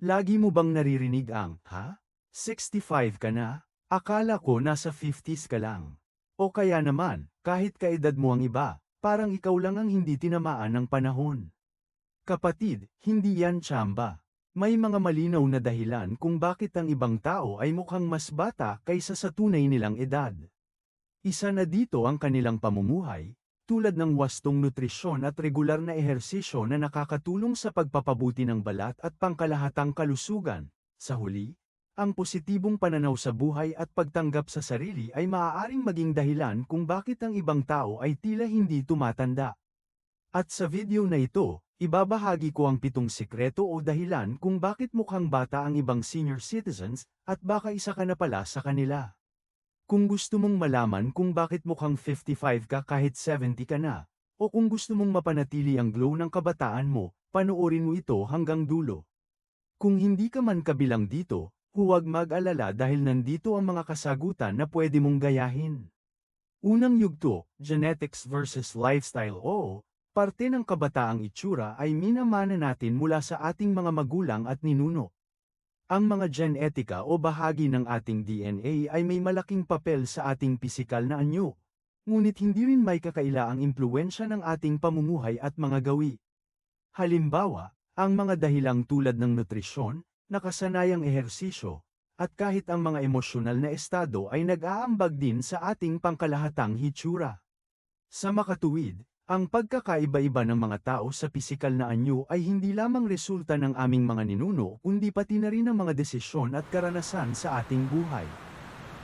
Lagi mo bang naririnig ang, ha? 65 ka na? Akala ko nasa 50s ka lang. O kaya naman, kahit kaedad mo ang iba, parang ikaw lang ang hindi tinamaan ng panahon. Kapatid, hindi yan tsamba. May mga malinaw na dahilan kung bakit ang ibang tao ay mukhang mas bata kaysa sa tunay nilang edad. Isa na dito ang kanilang pamumuhay, tulad ng wastong nutrisyon at regular na ehersisyo na nakakatulong sa pagpapabuti ng balat at pangkalahatang kalusugan. Sa huli, ang positibong pananaw sa buhay at pagtanggap sa sarili ay maaaring maging dahilan kung bakit ang ibang tao ay tila hindi tumatanda. At sa video na ito, ibabahagi ko ang pitong sikreto o dahilan kung bakit mukhang bata ang ibang senior citizens at baka isa ka na pala sa kanila. Kung gusto mong malaman kung bakit mukhang 55 ka kahit 70 ka na, o kung gusto mong mapanatili ang glow ng kabataan mo, panoorin mo ito hanggang dulo. Kung hindi ka man kabilang dito, huwag mag-alala dahil nandito ang mga kasagutan na pwede mong gayahin. Unang yugto, genetics versus lifestyle o, parte ng kabataang itsura ay minamana natin mula sa ating mga magulang at ninuno. Ang mga genetika o bahagi ng ating DNA ay may malaking papel sa ating pisikal na anyo. Ngunit hindi rin may kakaila ang impluensya ng ating pamumuhay at mga gawi. Halimbawa, ang mga dahilang tulad ng nutrisyon, nakasanayang ehersisyo, at kahit ang mga emosyonal na estado ay nag-aambag din sa ating pangkalahatang hitsura. Sa makatuwid, ang pagkakaiba-iba ng mga tao sa pisikal na anyo ay hindi lamang resulta ng aming mga ninuno kundi pati na rin ang mga desisyon at karanasan sa ating buhay.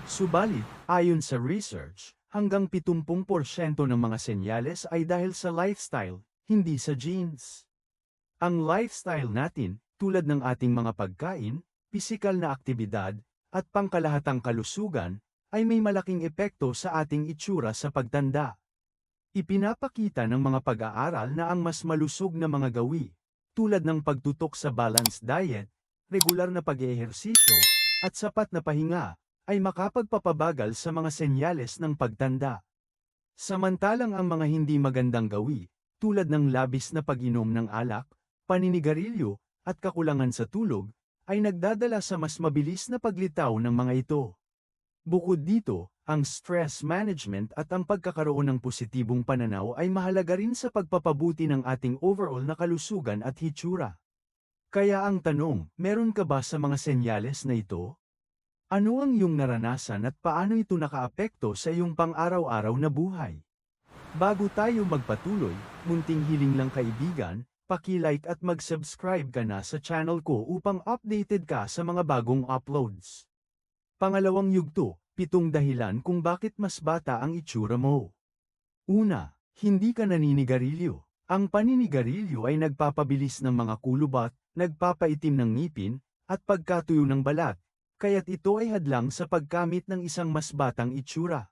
Subalit, ayon sa research, hanggang 70% ng mga senyales ay dahil sa lifestyle, hindi sa genes. Ang lifestyle natin, tulad ng ating mga pagkain, pisikal na aktibidad, at pangkalahatang kalusugan, ay may malaking epekto sa ating itsura sa pagtanda. Ipinapakita ng mga pag-aaral na ang mas malusog na mga gawi, tulad ng pagtutok sa balanced diet, regular na pag-ehersisyo, at sapat na pahinga, ay makapagpapabagal sa mga senyales ng pagtanda. Samantalang ang mga hindi magandang gawi, tulad ng labis na pag-inom ng alak, paninigarilyo, at kakulangan sa tulog, ay nagdadala sa mas mabilis na paglitaw ng mga ito. Bukod dito, ang stress management at ang pagkakaroon ng positibong pananaw ay mahalaga rin sa pagpapabuti ng ating overall na kalusugan at hitsura. Kaya ang tanong, meron ka ba sa mga senyales na ito? Ano ang iyong naranasan at paano ito nakaapekto sa iyong pang-araw-araw na buhay? Bago tayo magpatuloy, munting hiling lang kaibigan, paki-like at mag-subscribe ka na sa channel ko upang updated ka sa mga bagong uploads. Pangalawang yugto, pitong dahilan kung bakit mas bata ang itsura mo. Una, hindi ka naninigarilyo. Ang paninigarilyo ay nagpapabilis ng mga kulubat, nagpapaitim ng ngipin, at pagkatuyo ng balat, kaya't ito ay hadlang sa pagkamit ng isang mas batang itsura.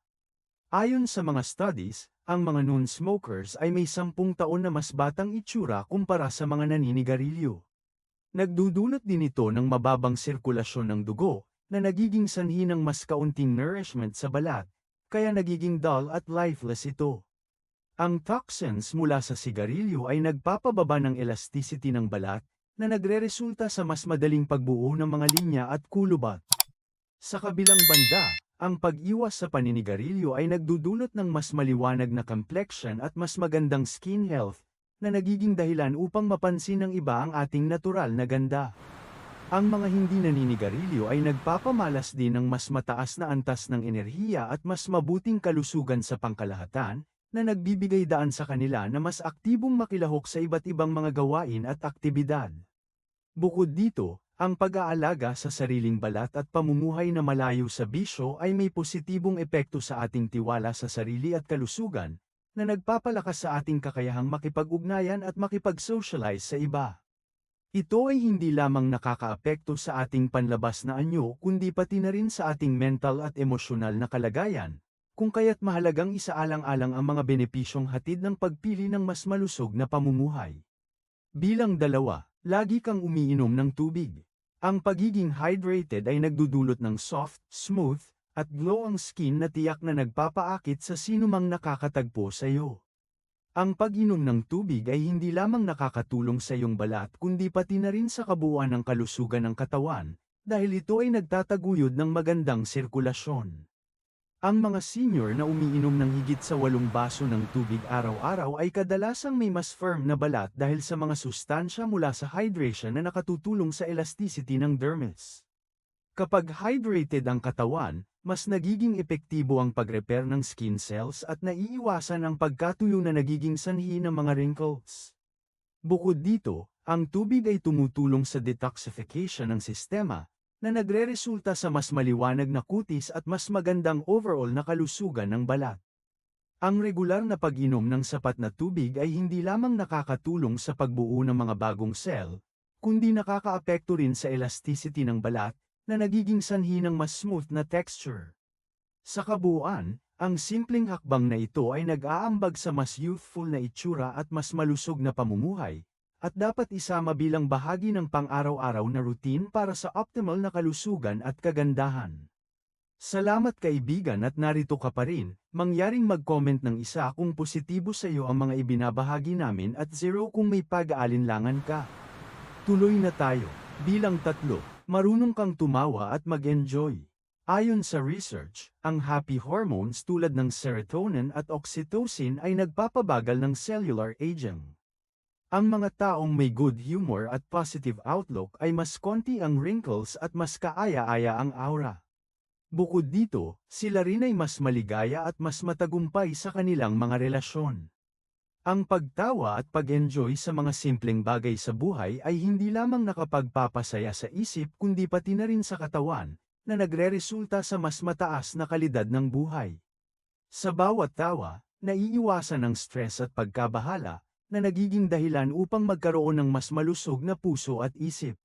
Ayon sa mga studies, ang mga non-smokers ay may sampung taon na mas batang itsura kumpara sa mga naninigarilyo. Nagdudulot din ito ng mababang sirkulasyon ng dugo, na nagiging sanhi ng mas kaunting nourishment sa balat, kaya nagiging dull at lifeless ito. Ang toxins mula sa sigarilyo ay nagpapababa ng elasticity ng balat, na nagreresulta sa mas madaling pagbuo ng mga linya at kulubat. Sa kabilang banda, ang pag-iwas sa paninigarilyo ay nagdudulot ng mas maliwanag na complexion at mas magandang skin health, na nagiging dahilan upang mapansin ng iba ang ating natural na ganda. Ang mga hindi naninigarilyo ay nagpapamalas din ng mas mataas na antas ng enerhiya at mas mabuting kalusugan sa pangkalahatan, na nagbibigay daan sa kanila na mas aktibong makilahok sa iba't ibang mga gawain at aktibidad. Bukod dito, ang pag-aalaga sa sariling balat at pamumuhay na malayo sa bisyo ay may positibong epekto sa ating tiwala sa sarili at kalusugan, na nagpapalakas sa ating kakayahang makipag-ugnayan at makipag-socialize sa iba. Ito ay hindi lamang nakakaapekto sa ating panlabas na anyo kundi pati na rin sa ating mental at emosyonal na kalagayan, kung kaya't mahalagang isaalang-alang ang mga benepisyong hatid ng pagpili ng mas malusog na pamumuhay. Bilang dalawa, lagi kang umiinom ng tubig. Ang pagiging hydrated ay nagdudulot ng soft, smooth, at glow ang skin na tiyak na nagpapaakit sa sinumang nakakatagpo sa iyo. Ang pag-inom ng tubig ay hindi lamang nakakatulong sa iyong balat kundi pati na rin sa kabuuan ng kalusugan ng katawan, dahil ito ay nagtataguyod ng magandang sirkulasyon. Ang mga senior na umiinom ng higit sa walong baso ng tubig araw-araw ay kadalasang may mas firm na balat dahil sa mga sustansya mula sa hydration na nakatutulong sa elasticity ng dermis. Kapag hydrated ang katawan, mas nagiging epektibo ang pag-repair ng skin cells at naiiwasan ang pagkatuyo na nagiging sanhi ng mga wrinkles. Bukod dito, ang tubig ay tumutulong sa detoxification ng sistema, na nagre-resulta sa mas maliwanag na kutis at mas magandang overall na kalusugan ng balat. Ang regular na pag-inom ng sapat na tubig ay hindi lamang nakakatulong sa pagbuo ng mga bagong cell, kundi nakakaapekto rin sa elasticity ng balat, na nagiging sanhi ng mas smooth na texture. Sa kabuuan, ang simpleng hakbang na ito ay nag-aambag sa mas youthful na itsura at mas malusog na pamumuhay, at dapat isama bilang bahagi ng pang-araw-araw na routine para sa optimal na kalusugan at kagandahan. Salamat kaibigan at narito ka pa rin, mangyaring mag-comment ng isa kung positibo sa iyo ang mga ibinabahagi namin at zero kung may pag-aalinlangan ka. Tuloy na tayo, bilang tatlo, marunong kang tumawa at mag-enjoy. Ayon sa research, ang happy hormones tulad ng serotonin at oxytocin ay nagpapabagal ng cellular aging. Ang mga taong may good humor at positive outlook ay mas konti ang wrinkles at mas kaaya-aya ang aura. Bukod dito, sila rin ay mas maligaya at mas matagumpay sa kanilang mga relasyon. Ang pagtawa at pag-enjoy sa mga simpleng bagay sa buhay ay hindi lamang nakapagpapasaya sa isip kundi pati na rin sa katawan, na nagre-resulta sa mas mataas na kalidad ng buhay. Sa bawat tawa, naiiwasan ang stress at pagkabahala, na nagiging dahilan upang magkaroon ng mas malusog na puso at isip.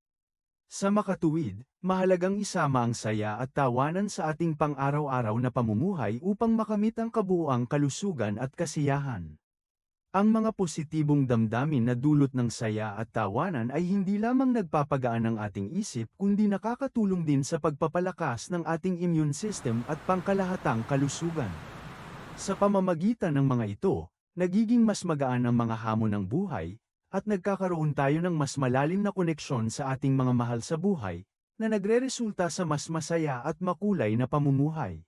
Sa makatuwid, mahalagang isama ang saya at tawanan sa ating pang-araw-araw na pamumuhay upang makamit ang kabuuang kalusugan at kasiyahan. Ang mga positibong damdamin na dulot ng saya at tawanan ay hindi lamang nagpapagaan ng ating isip kundi nakakatulong din sa pagpapalakas ng ating immune system at pangkalahatang kalusugan. Sa pamamagitan ng mga ito, nagiging mas magaan ang mga hamon ng buhay, at nagkakaroon tayo ng mas malalim na koneksyon sa ating mga mahal sa buhay, na nagre-resulta sa mas masaya at makulay na pamumuhay.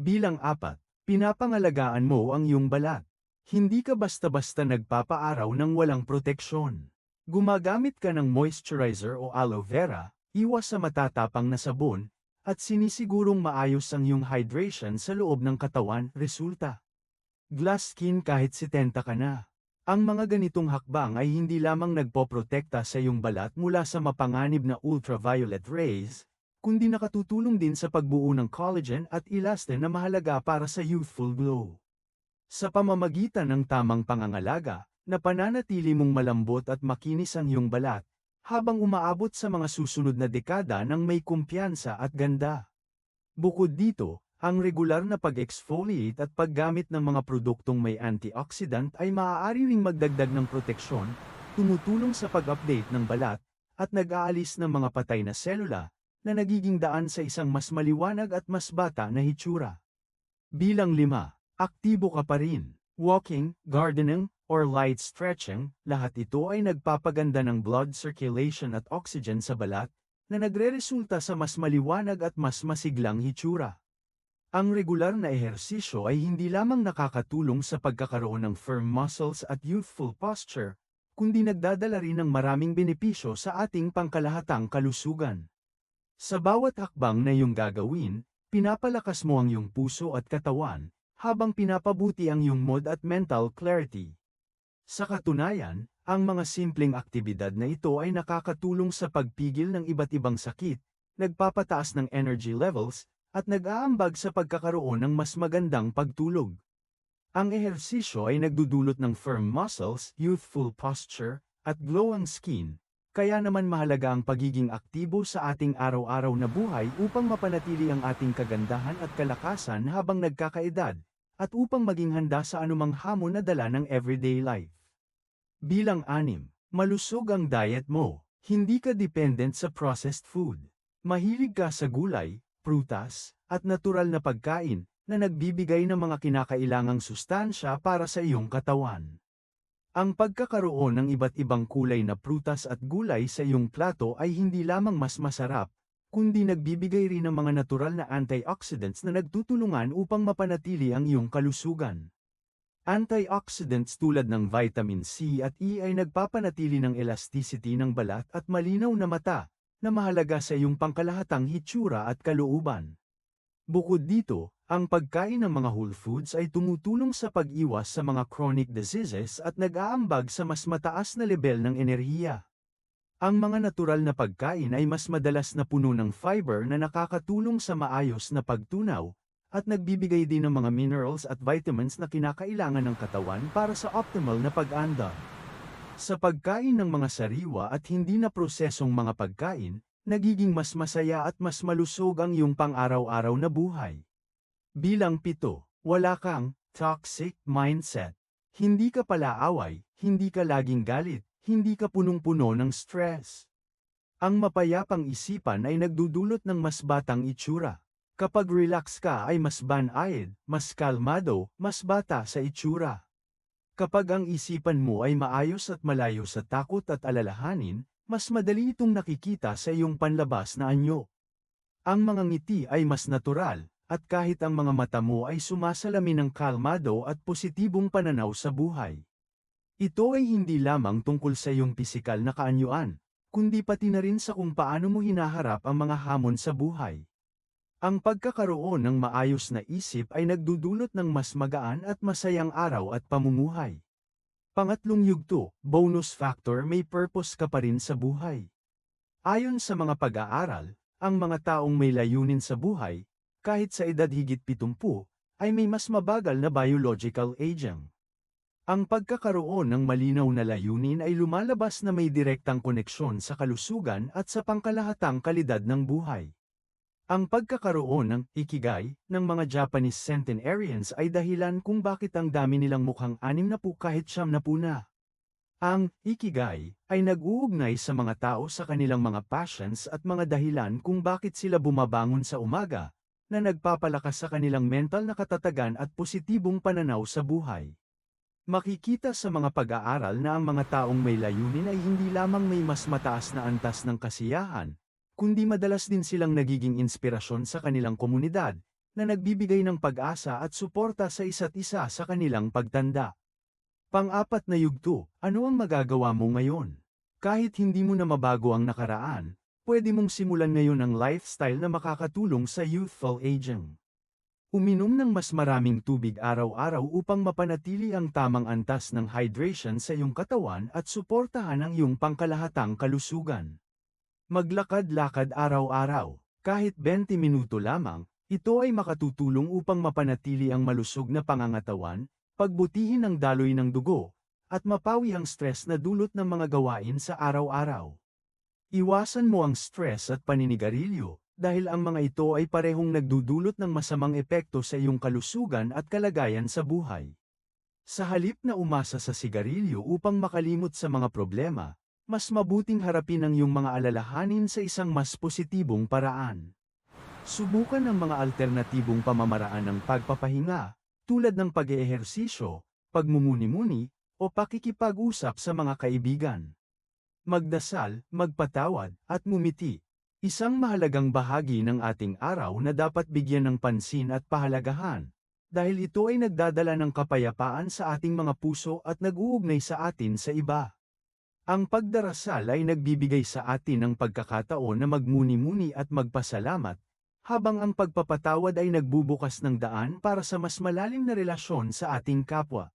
Bilang apat, pinapangalagaan mo ang iyong balat. Hindi ka basta-basta nagpapaaraw ng walang proteksyon. Gumagamit ka ng moisturizer o aloe vera, iwas sa matatapang na sabon, at sinisigurong maayos ang iyong hydration sa loob ng katawan, resulta. Glass skin kahit 70 ka na. Ang mga ganitong hakbang ay hindi lamang nagpoprotekta sa iyong balat mula sa mapanganib na ultraviolet rays, kundi nakatutulong din sa pagbuo ng collagen at elastin na mahalaga para sa youthful glow. Sa pamamagitan ng tamang pangangalaga, na pananatili mong malambot at makinis ang iyong balat, habang umaabot sa mga susunod na dekada ng may kumpiyansa at ganda. Bukod dito, ang regular na pag-exfoliate at paggamit ng mga produktong may antioxidant ay maaari ring magdagdag ng proteksyon, tumutulong sa pag-update ng balat, at nag-aalis ng mga patay na selula, na nagiging daan sa isang mas maliwanag at mas bata na hitsura. Bilang lima, aktibo ka pa rin. Walking, gardening, or light stretching, lahat ito ay nagpapaganda ng blood circulation at oxygen sa balat, na nagre-resulta sa mas maliwanag at mas masiglang hitsura. Ang regular na ehersisyo ay hindi lamang nakakatulong sa pagkakaroon ng firm muscles at youthful posture, kundi nagdadala rin ng maraming benepisyo sa ating pangkalahatang kalusugan. Sa bawat hakbang na iyong gagawin, pinapalakas mo ang iyong puso at katawan, habang pinapabuti ang iyong mood at mental clarity. Sa katunayan, ang mga simpleng aktibidad na ito ay nakakatulong sa pagpigil ng iba't ibang sakit, nagpapataas ng energy levels, at nag-aambag sa pagkakaroon ng mas magandang pagtulog. Ang ehersisyo ay nagdudulot ng firm muscles, youthful posture, at glowing skin, kaya naman mahalaga ang pagiging aktibo sa ating araw-araw na buhay upang mapanatili ang ating kagandahan at kalakasan habang nagkakaedad, at upang maging handa sa anumang hamon na dala ng everyday life. Bilang anim, malusog ang diet mo, hindi ka dependent sa processed food. Mahilig ka sa gulay, prutas, at natural na pagkain, na nagbibigay ng mga kinakailangang sustansya para sa iyong katawan. Ang pagkakaroon ng iba't ibang kulay na prutas at gulay sa iyong plato ay hindi lamang mas masarap, kundi nagbibigay rin ng mga natural na antioxidants na nagtutulungan upang mapanatili ang iyong kalusugan. Antioxidants tulad ng vitamin C at E ay nagpapanatili ng elasticity ng balat at malinaw na mata, na mahalaga sa iyong pangkalahatang hitsura at kalooban. Bukod dito, ang pagkain ng mga whole foods ay tumutulong sa pag-iwas sa mga chronic diseases at nag-aambag sa mas mataas na level ng enerhiya. Ang mga natural na pagkain ay mas madalas na puno ng fiber na nakakatulong sa maayos na pagtunaw, at nagbibigay din ng mga minerals at vitamins na kinakailangan ng katawan para sa optimal na pag-anda. Sa pagkain ng mga sariwa at hindi na prosesong mga pagkain, nagiging mas masaya at mas malusog ang iyong pang-araw-araw na buhay. Bilang pito, wala kang toxic mindset. Hindi ka palaaway, hindi ka laging galit, hindi ka punong-puno ng stress. Ang mapayapang isipan ay nagdudulot ng mas batang itsura. Kapag relax ka ay mas banayad, mas kalmado, mas bata sa itsura. Kapag ang isipan mo ay maayos at malayo sa takot at alalahanin, mas madali itong nakikita sa iyong panlabas na anyo. Ang mga ngiti ay mas natural, at kahit ang mga mata mo ay sumasalamin ng kalmado at positibong pananaw sa buhay. Ito ay hindi lamang tungkol sa iyong pisikal na kaanyuan, kundi pati na rin sa kung paano mo hinaharap ang mga hamon sa buhay. Ang pagkakaroon ng maayos na isip ay nagdudulot ng mas magaan at masayang araw at pamumuhay. Pangatlong yugto, bonus factor may purpose ka pa rin sa buhay. Ayon sa mga pag-aaral, ang mga taong may layunin sa buhay, kahit sa edad higit 70, ay may mas mabagal na biological aging. Ang pagkakaroon ng malinaw na layunin ay lumalabas na may direktang koneksyon sa kalusugan at sa pangkalahatang kalidad ng buhay. Ang pagkakaroon ng ikigai ng mga Japanese centenarians ay dahilan kung bakit ang dami nilang mukhang anim na po kahit siyam na po na. Ang ikigai ay nag-uugnay sa mga tao sa kanilang mga passions at mga dahilan kung bakit sila bumabangon sa umaga, na nagpapalakas sa kanilang mental na katatagan at positibong pananaw sa buhay. Makikita sa mga pag-aaral na ang mga taong may layunin ay hindi lamang may mas mataas na antas ng kasiyahan, kundi madalas din silang nagiging inspirasyon sa kanilang komunidad, na nagbibigay ng pag-asa at suporta sa isa't isa sa kanilang pagtanda. Pang-apat na yugto, ano ang magagawa mo ngayon? Kahit hindi mo na mabago ang nakaraan, pwede mong simulan ngayon ang lifestyle na makakatulong sa youthful aging. Uminom ng mas maraming tubig araw-araw upang mapanatili ang tamang antas ng hydration sa iyong katawan at suportahan ang iyong pangkalahatang kalusugan. Maglakad-lakad araw-araw, kahit 20 minuto lamang, ito ay makatutulong upang mapanatili ang malusog na pangangatawan, pagbutihin ang daloy ng dugo, at mapawi ang stress na dulot ng mga gawain sa araw-araw. Iwasan mo ang stress at paninigarilyo, dahil ang mga ito ay parehong nagdudulot ng masamang epekto sa iyong kalusugan at kalagayan sa buhay. Sa halip na umasa sa sigarilyo upang makalimot sa mga problema, mas mabuting harapin ang iyong mga alalahanin sa isang mas positibong paraan. Subukan ang mga alternatibong pamamaraan ng pagpapahinga, tulad ng pag-eehersisyo, pagmumuni-muni, o pakikipag-usap sa mga kaibigan. Magdasal, magpatawad, at mumiti, Isang mahalagang bahagi ng ating araw na dapat bigyan ng pansin at pahalagahan, dahil ito ay nagdadala ng kapayapaan sa ating mga puso at nag-uugnay sa atin sa iba. Ang pagdarasal ay nagbibigay sa atin ng pagkakataon na magmuni-muni at magpasalamat, habang ang pagpapatawad ay nagbubukas ng daan para sa mas malalim na relasyon sa ating kapwa.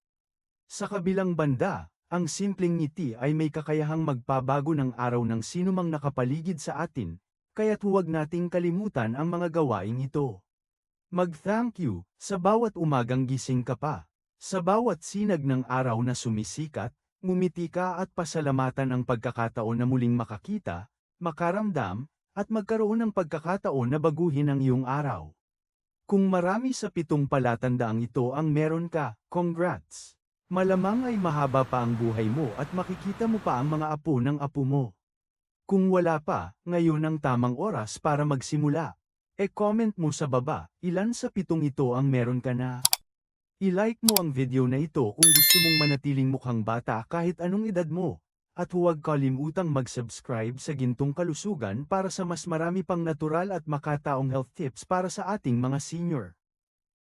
Sa kabilang banda, ang simpleng ngiti ay may kakayahang magpabago ng araw ng sinumang nakapaligid sa atin, kaya't huwag nating kalimutan ang mga gawaing ito. Mag-thank you, sa bawat umagang gising ka pa. Sa bawat sinag ng araw na sumisikat, ngumiti ka at pasalamatan ang pagkakataon na muling makakita, makaramdam, at magkaroon ng pagkakataon na baguhin ang iyong araw. Kung marami sa pitong palatandaang ito ang meron ka, congrats! Malamang ay mahaba pa ang buhay mo at makikita mo pa ang mga apo ng apo mo. Kung wala pa, ngayon ang tamang oras para magsimula. E-comment mo sa baba, ilan sa pitong ito ang meron ka na. I-like mo ang video na ito kung gusto mong manatiling mukhang bata kahit anong edad mo. At huwag kalimutang mag-subscribe sa Gintong Kalusugan para sa mas marami pang natural at makataong health tips para sa ating mga senior.